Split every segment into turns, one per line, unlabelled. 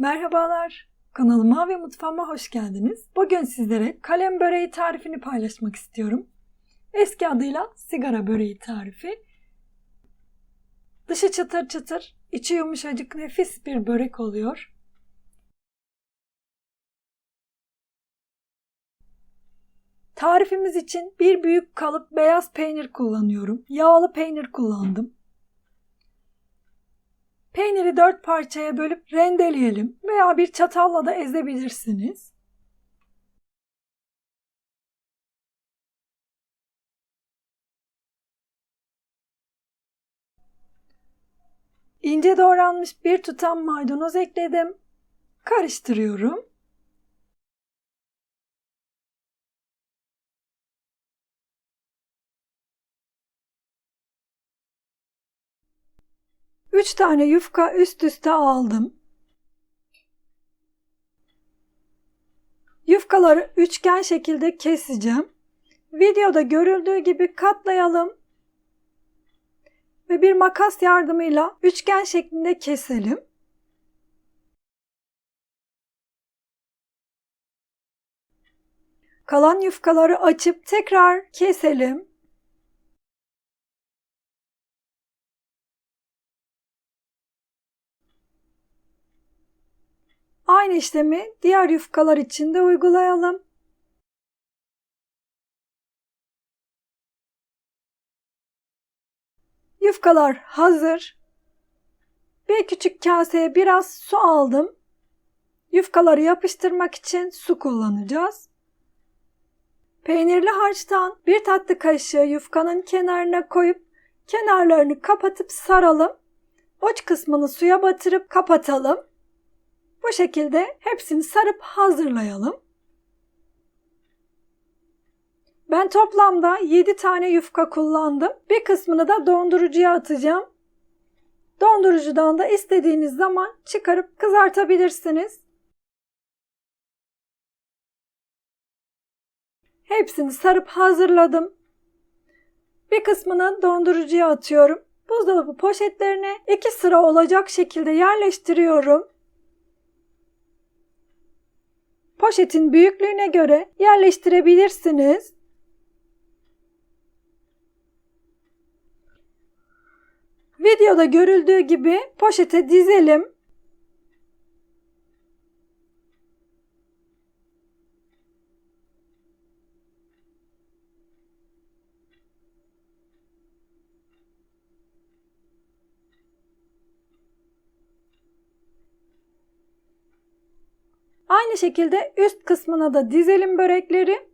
Merhabalar. Kanalıma ve mutfağıma hoş geldiniz. Bugün sizlere kalem böreği tarifini paylaşmak istiyorum. Eski adıyla sigara böreği tarifi. Dışı çıtır çıtır, içi yumuşacık nefis bir börek oluyor. Tarifimiz için bir büyük kalıp beyaz peynir kullanıyorum. Yağlı peynir kullandım. Peyniri dört parçaya bölüp rendeleyelim veya bir çatalla da ezebilirsiniz. İnce doğranmış bir tutam maydanoz ekledim. Karıştırıyorum. Üç tane yufka üst üste aldım. Yufkaları üçgen şekilde keseceğim. Videoda görüldüğü gibi katlayalım ve bir makas yardımıyla üçgen şeklinde keselim. Kalan yufkaları açıp tekrar keselim. Aynı işlemi diğer yufkalar için de uygulayalım. Yufkalar hazır. Bir küçük kaseye biraz su aldım. Yufkaları yapıştırmak için su kullanacağız. Peynirli harçtan bir tatlı kaşığı yufkanın kenarına koyup kenarlarını kapatıp saralım. Uç kısmını suya batırıp kapatalım. Bu şekilde hepsini sarıp hazırlayalım. Ben toplamda 7 tane yufka kullandım. Bir kısmını da dondurucuya atacağım. Dondurucudan da istediğiniz zaman çıkarıp kızartabilirsiniz. Hepsini sarıp hazırladım. Bir kısmını dondurucuya atıyorum. Buzdolabı poşetlerine iki sıra olacak şekilde yerleştiriyorum. Poşetin büyüklüğüne göre yerleştirebilirsiniz. Videoda görüldüğü gibi poşete dizelim. Aynı şekilde üst kısmına da dizelim börekleri.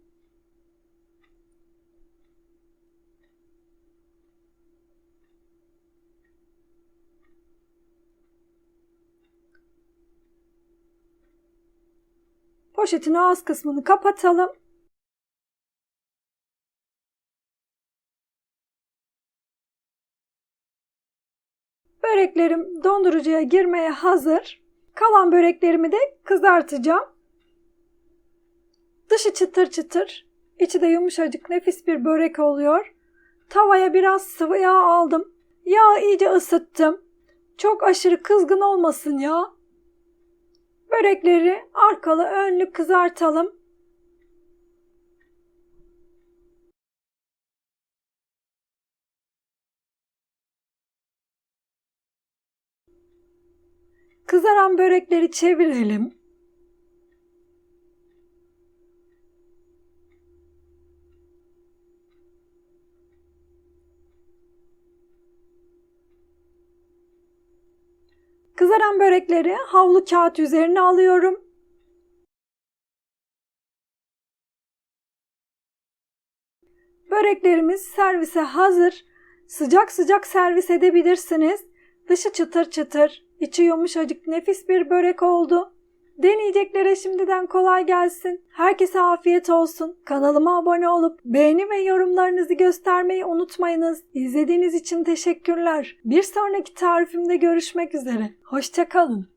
Poşetin ağız kısmını kapatalım. Böreklerim dondurucuya girmeye hazır. Kalan böreklerimi de kızartacağım. Dışı çıtır çıtır, içi de yumuşacık nefis bir börek oluyor. Tavaya biraz sıvı yağ aldım. Yağı iyice ısıttım. Çok aşırı kızgın olmasın ya. Börekleri arkalı önlü kızartalım. Kızaran börekleri çevirelim. Kızaran börekleri havlu kağıt üzerine alıyorum. Böreklerimiz servise hazır. Sıcak sıcak servis edebilirsiniz. Dışı çıtır çıtır, içi yumuşacık nefis bir börek oldu. Deneyeceklere şimdiden kolay gelsin. Herkese afiyet olsun. Kanalıma abone olup beğeni ve yorumlarınızı göstermeyi unutmayınız. İzlediğiniz için teşekkürler. Bir sonraki tarifimde görüşmek üzere. Hoşçakalın.